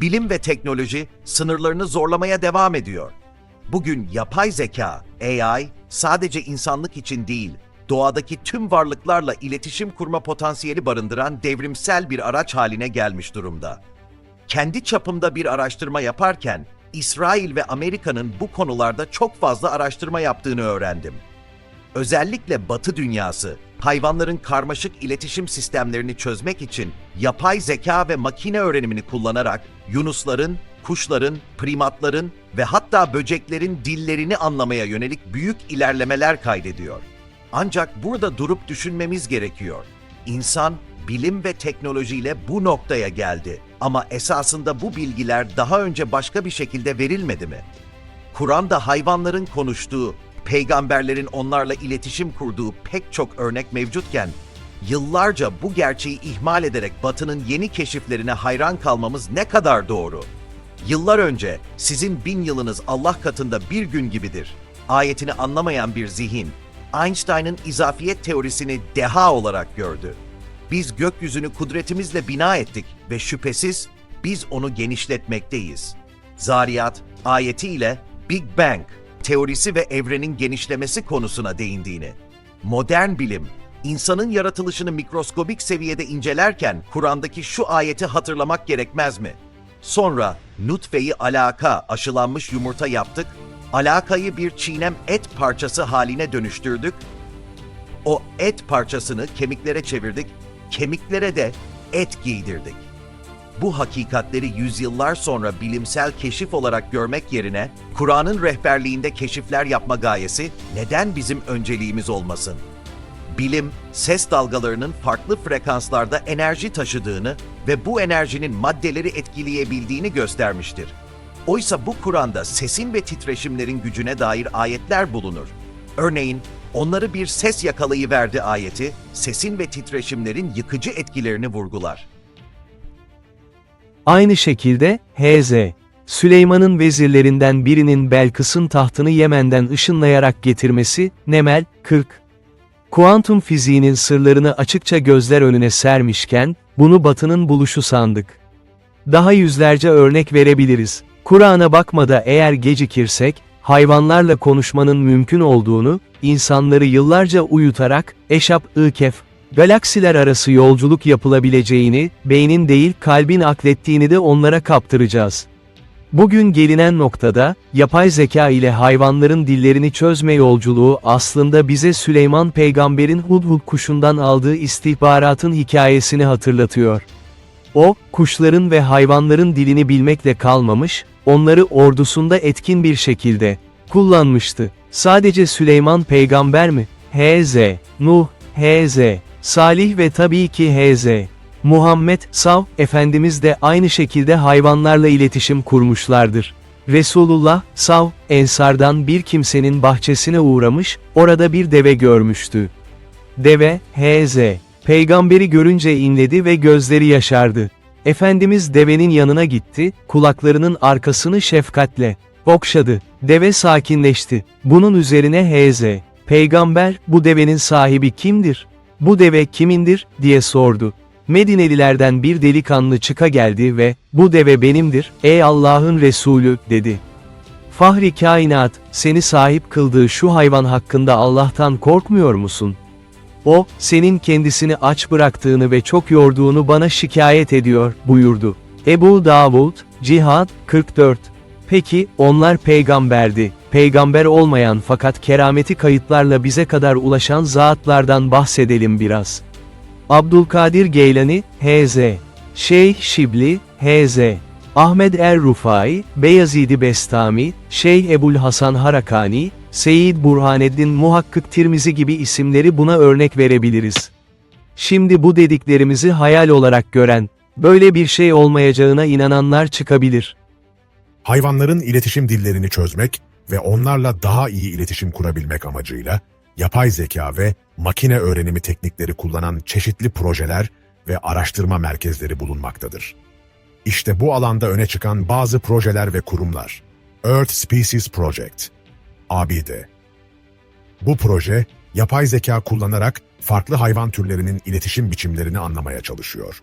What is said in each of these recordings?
bilim ve teknoloji sınırlarını zorlamaya devam ediyor. Bugün yapay zeka, AI, sadece insanlık için değil, doğadaki tüm varlıklarla iletişim kurma potansiyeli barındıran devrimsel bir araç haline gelmiş durumda. Kendi çapımda bir araştırma yaparken, İsrail ve Amerika'nın bu konularda çok fazla araştırma yaptığını öğrendim. Özellikle Batı dünyası, hayvanların karmaşık iletişim sistemlerini çözmek için yapay zeka ve makine öğrenimini kullanarak yunusların, kuşların, primatların ve hatta böceklerin dillerini anlamaya yönelik büyük ilerlemeler kaydediyor. Ancak burada durup düşünmemiz gerekiyor. İnsan bilim ve teknolojiyle bu noktaya geldi ama esasında bu bilgiler daha önce başka bir şekilde verilmedi mi? Kur'an'da hayvanların konuştuğu, peygamberlerin onlarla iletişim kurduğu pek çok örnek mevcutken, yıllarca bu gerçeği ihmal ederek Batı'nın yeni keşiflerine hayran kalmamız ne kadar doğru? Yıllar önce sizin bin yılınız Allah katında bir gün gibidir. Ayetini anlamayan bir zihin, Einstein'ın izafiyet teorisini deha olarak gördü. Biz gökyüzünü kudretimizle bina ettik ve şüphesiz biz onu genişletmekteyiz. Zariyat ayetiyle Big Bang teorisi ve evrenin genişlemesi konusuna değindiğini, modern bilim insanın yaratılışını mikroskobik seviyede incelerken Kur'an'daki şu ayeti hatırlamak gerekmez mi? Sonra nutfeyi alaka aşılanmış yumurta yaptık, alakayı bir çiğnem et parçası haline dönüştürdük o et parçasını kemiklere çevirdik, kemiklere de et giydirdik. Bu hakikatleri yüzyıllar sonra bilimsel keşif olarak görmek yerine Kur'an'ın rehberliğinde keşifler yapma gayesi neden bizim önceliğimiz olmasın? Bilim, ses dalgalarının farklı frekanslarda enerji taşıdığını ve bu enerjinin maddeleri etkileyebildiğini göstermiştir. Oysa bu Kur'an'da sesin ve titreşimlerin gücüne dair ayetler bulunur. Örneğin, onları bir ses yakalayıverdi ayeti, sesin ve titreşimlerin yıkıcı etkilerini vurgular. Aynı şekilde H.Z. Süleyman'ın vezirlerinden birinin Belkıs'ın tahtını Yemen'den ışınlayarak getirmesi, Nemel, 40. Kuantum fiziğinin sırlarını açıkça gözler önüne sermişken, bunu Batı'nın buluşu sandık. Daha yüzlerce örnek verebiliriz. Kur'an'a bakmada eğer gecikirsek, hayvanlarla konuşmanın mümkün olduğunu, insanları yıllarca uyutarak, Eşap-ı Kehf, galaksiler arası yolculuk yapılabileceğini, beynin değil kalbin aklettiğini de onlara kaptıracağız. Bugün gelinen noktada, yapay zeka ile hayvanların dillerini çözme yolculuğu aslında bize Süleyman peygamberin Hudhud kuşundan aldığı istihbaratın hikayesini hatırlatıyor. O, kuşların ve hayvanların dilini bilmekle kalmamış, onları ordusunda etkin bir şekilde kullanmıştı. Sadece Süleyman peygamber mi? H.Z. Nuh, H.Z. Salih ve tabii ki H.Z. Muhammed, Sav, Efendimiz de aynı şekilde hayvanlarla iletişim kurmuşlardır. Resulullah, Sav, Ensardan bir kimsenin bahçesine uğramış, orada bir deve görmüştü. Deve, H.Z. Peygamberi görünce inledi ve gözleri yaşardı. Efendimiz devenin yanına gitti, kulaklarının arkasını şefkatle okşadı. Deve sakinleşti. Bunun üzerine H.Z. Peygamber, bu devenin sahibi kimdir? Bu deve kimindir, diye sordu. Medinelilerden bir delikanlı çıka geldi ve, bu deve benimdir, ey Allah'ın Resulü, dedi. Fahri kainat, seni sahip kıldığı şu hayvan hakkında Allah'tan korkmuyor musun? O, senin kendisini aç bıraktığını ve çok yorduğunu bana şikayet ediyor, buyurdu. Ebu Davud, Cihad, 44. Peki, onlar peygamberdi. Peygamber olmayan fakat kerameti kayıtlarla bize kadar ulaşan zatlardan bahsedelim biraz. Abdülkadir Geylani, H.Z. Şeyh Şibli, H.Z. Ahmed Er-Rufai, Beyazidi Bestami, Şeyh Ebul Hasan Harakani, Seyyid Burhaneddin Muhakkık Tirmizi gibi isimleri buna örnek verebiliriz. Şimdi bu dediklerimizi hayal olarak gören, böyle bir şey olmayacağına inananlar çıkabilir. Hayvanların iletişim dillerini çözmek ve onlarla daha iyi iletişim kurabilmek amacıyla yapay zeka ve makine öğrenimi teknikleri kullanan çeşitli projeler ve araştırma merkezleri bulunmaktadır. İşte bu alanda öne çıkan bazı projeler ve kurumlar. Earth Species Project, ABD. Bu proje, yapay zeka kullanarak farklı hayvan türlerinin iletişim biçimlerini anlamaya çalışıyor.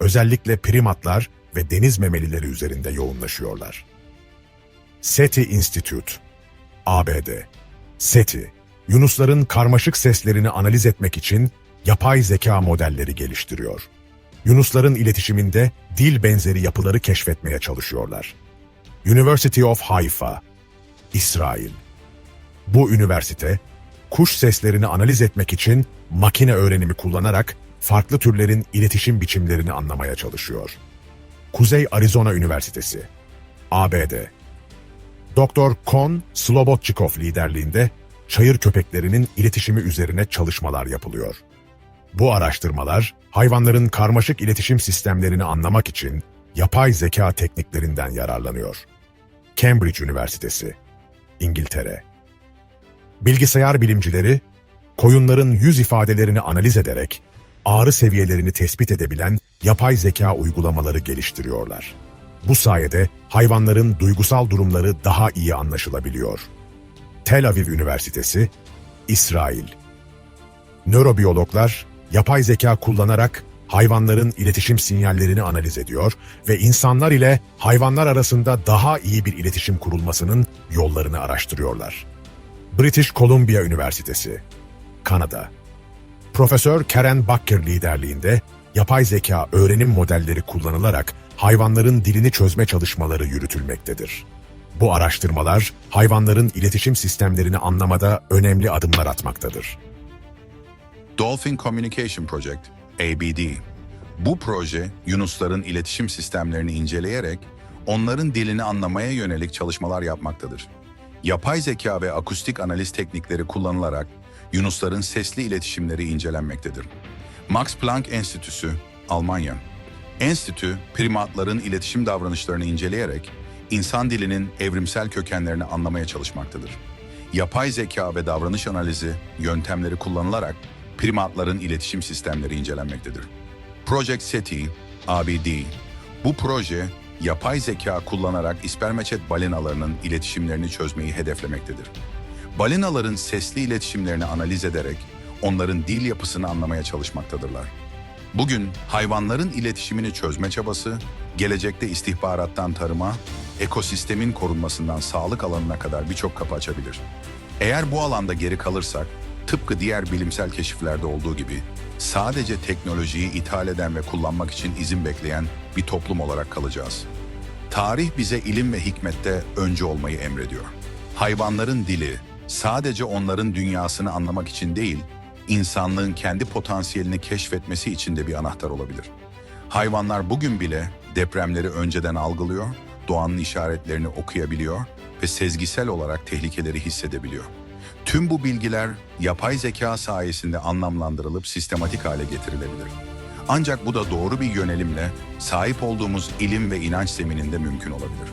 Özellikle primatlar ve deniz memelileri üzerinde yoğunlaşıyorlar. SETI Institute ABD SETI, yunusların karmaşık seslerini analiz etmek için yapay zeka modelleri geliştiriyor. Yunusların iletişiminde dil benzeri yapıları keşfetmeye çalışıyorlar. University of Haifa, İsrail. Bu üniversite, kuş seslerini analiz etmek için makine öğrenimi kullanarak farklı türlerin iletişim biçimlerini anlamaya çalışıyor. Kuzey Arizona Üniversitesi, ABD. Dr. Kon Slobodchikov liderliğinde çayır köpeklerinin iletişimi üzerine çalışmalar yapılıyor. Bu araştırmalar, hayvanların karmaşık iletişim sistemlerini anlamak için yapay zeka tekniklerinden yararlanıyor. Cambridge Üniversitesi, İngiltere. Bilgisayar bilimcileri, koyunların yüz ifadelerini analiz ederek ağrı seviyelerini tespit edebilen yapay zeka uygulamaları geliştiriyorlar. Bu sayede hayvanların duygusal durumları daha iyi anlaşılabiliyor. Tel Aviv Üniversitesi, İsrail. Nörobiyologlar, yapay zeka kullanarak hayvanların iletişim sinyallerini analiz ediyor ve insanlar ile hayvanlar arasında daha iyi bir iletişim kurulmasının yollarını araştırıyorlar. British Columbia Üniversitesi, Kanada. Profesör Karen Bakker liderliğinde yapay zeka öğrenim modelleri kullanılarak hayvanların dilini çözme çalışmaları yürütülmektedir. Bu araştırmalar hayvanların iletişim sistemlerini anlamada önemli adımlar atmaktadır. Dolphin Communication Project, ABD. Bu proje, yunusların iletişim sistemlerini inceleyerek onların dilini anlamaya yönelik çalışmalar yapmaktadır. Yapay zeka ve akustik analiz teknikleri kullanılarak yunusların sesli iletişimleri incelenmektedir. Max Planck Enstitüsü, Almanya. Enstitü, primatların iletişim davranışlarını inceleyerek insan dilinin evrimsel kökenlerini anlamaya çalışmaktadır. Yapay zeka ve davranış analizi yöntemleri kullanılarak primatların iletişim sistemleri incelenmektedir. Project SETI, ABD. Bu proje, yapay zeka kullanarak ispermeçet balinalarının iletişimlerini çözmeyi hedeflemektedir. Balinaların sesli iletişimlerini analiz ederek onların dil yapısını anlamaya çalışmaktadırlar. Bugün hayvanların iletişimini çözme çabası, gelecekte istihbarattan tarıma, ekosistemin korunmasından sağlık alanına kadar birçok kapı açabilir. Eğer bu alanda geri kalırsak, tıpkı diğer bilimsel keşiflerde olduğu gibi sadece teknolojiyi ithal eden ve kullanmak için izin bekleyen bir toplum olarak kalacağız. Tarih bize ilim ve hikmette önce olmayı emrediyor. Hayvanların dili sadece onların dünyasını anlamak için değil, insanlığın kendi potansiyelini keşfetmesi için de bir anahtar olabilir. Hayvanlar bugün bile depremleri önceden algılıyor, doğanın işaretlerini okuyabiliyor ve sezgisel olarak tehlikeleri hissedebiliyor. Tüm bu bilgiler yapay zeka sayesinde anlamlandırılıp sistematik hale getirilebilir. Ancak bu da doğru bir yönelimle sahip olduğumuz ilim ve inanç zemininde mümkün olabilir.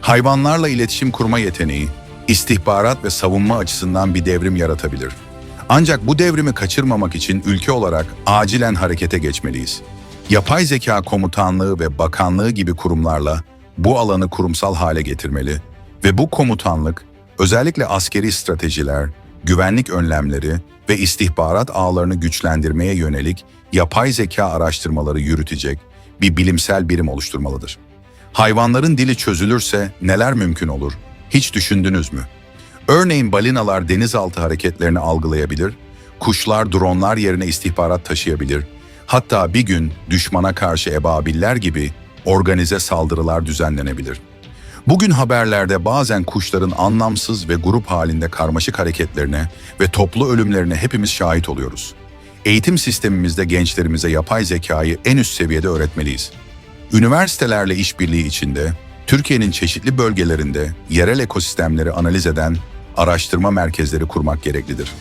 Hayvanlarla iletişim kurma yeteneği, istihbarat ve savunma açısından bir devrim yaratabilir. Ancak bu devrimi kaçırmamak için ülke olarak acilen harekete geçmeliyiz. Yapay zeka komutanlığı ve bakanlığı gibi kurumlarla bu alanı kurumsal hale getirmeli ve bu komutanlık özellikle askeri stratejiler, güvenlik önlemleri ve istihbarat ağlarını güçlendirmeye yönelik yapay zeka araştırmaları yürütecek bir bilimsel birim oluşturmalıdır. Hayvanların dili çözülürse neler mümkün olur? Hiç düşündünüz mü? Örneğin balinalar denizaltı hareketlerini algılayabilir, kuşlar dronlar yerine istihbarat taşıyabilir, hatta bir gün düşmana karşı ebabiller gibi organize saldırılar düzenlenebilir. Bugün haberlerde bazen kuşların anlamsız ve grup halinde karmaşık hareketlerine ve toplu ölümlerine hepimiz şahit oluyoruz. Eğitim sistemimizde gençlerimize yapay zekayı en üst seviyede öğretmeliyiz. Üniversitelerle işbirliği içinde Türkiye'nin çeşitli bölgelerinde yerel ekosistemleri analiz eden araştırma merkezleri kurmak gereklidir.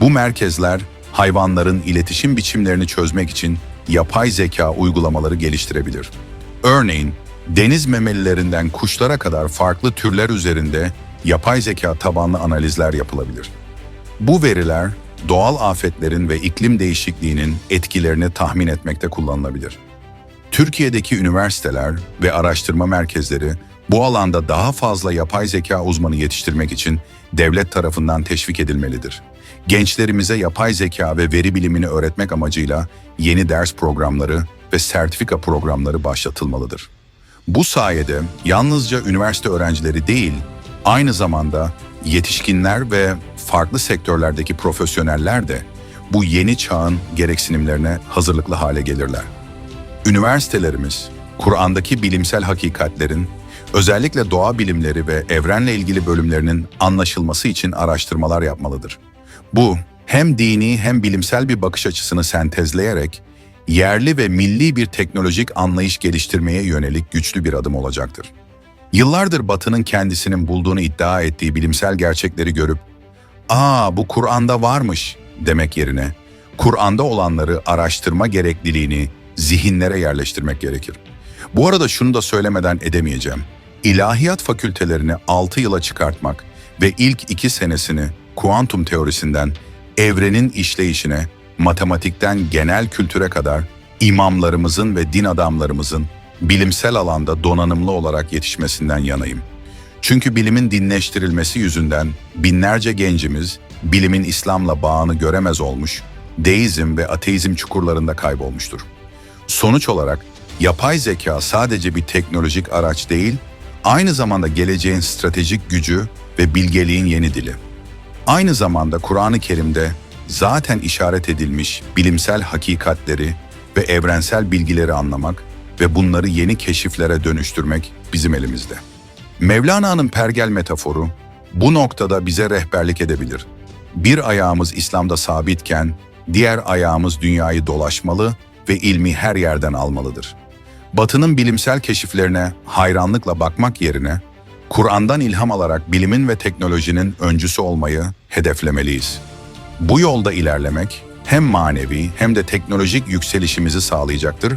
Bu merkezler hayvanların iletişim biçimlerini çözmek için yapay zeka uygulamaları geliştirebilir. Örneğin deniz memelilerinden kuşlara kadar farklı türler üzerinde yapay zeka tabanlı analizler yapılabilir. Bu veriler doğal afetlerin ve iklim değişikliğinin etkilerini tahmin etmekte kullanılabilir. Türkiye'deki üniversiteler ve araştırma merkezleri bu alanda daha fazla yapay zeka uzmanı yetiştirmek için devlet tarafından teşvik edilmelidir. Gençlerimize yapay zeka ve veri bilimini öğretmek amacıyla yeni ders programları, ve sertifika programları başlatılmalıdır. Bu sayede yalnızca üniversite öğrencileri değil, aynı zamanda yetişkinler ve farklı sektörlerdeki profesyoneller de bu yeni çağın gereksinimlerine hazırlıklı hale gelirler. Üniversitelerimiz, Kur'an'daki bilimsel hakikatlerin, özellikle doğa bilimleri ve evrenle ilgili bölümlerinin anlaşılması için araştırmalar yapmalıdır. Bu, hem dini hem bilimsel bir bakış açısını sentezleyerek, yerli ve milli bir teknolojik anlayış geliştirmeye yönelik güçlü bir adım olacaktır. Yıllardır Batı'nın kendisinin bulduğunu iddia ettiği bilimsel gerçekleri görüp, ''Aa bu Kur'an'da varmış.'' demek yerine, Kur'an'da olanları araştırma gerekliliğini zihinlere yerleştirmek gerekir. Bu arada şunu da söylemeden edemeyeceğim. İlahiyat fakültelerini 6 yıla çıkartmak ve ilk 2 senesini kuantum teorisinden evrenin işleyişine, matematikten genel kültüre kadar imamlarımızın ve din adamlarımızın bilimsel alanda donanımlı olarak yetişmesinden yanayım. Çünkü bilimin dinleştirilmesi yüzünden binlerce gencimiz bilimin İslam'la bağını göremez olmuş, deizm ve ateizm çukurlarında kaybolmuştur. Sonuç olarak yapay zeka sadece bir teknolojik araç değil, aynı zamanda geleceğin stratejik gücü ve bilgeliğin yeni dili. Aynı zamanda Kur'an-ı Kerim'de zaten işaret edilmiş bilimsel hakikatleri ve evrensel bilgileri anlamak ve bunları yeni keşiflere dönüştürmek bizim elimizde. Mevlana'nın pergel metaforu bu noktada bize rehberlik edebilir. Bir ayağımız İslam'da sabitken diğer ayağımız dünyayı dolaşmalı ve ilmi her yerden almalıdır. Batı'nın bilimsel keşiflerine hayranlıkla bakmak yerine Kur'an'dan ilham alarak bilimin ve teknolojinin öncüsü olmayı hedeflemeliyiz. Bu yolda ilerlemek hem manevi hem de teknolojik yükselişimizi sağlayacaktır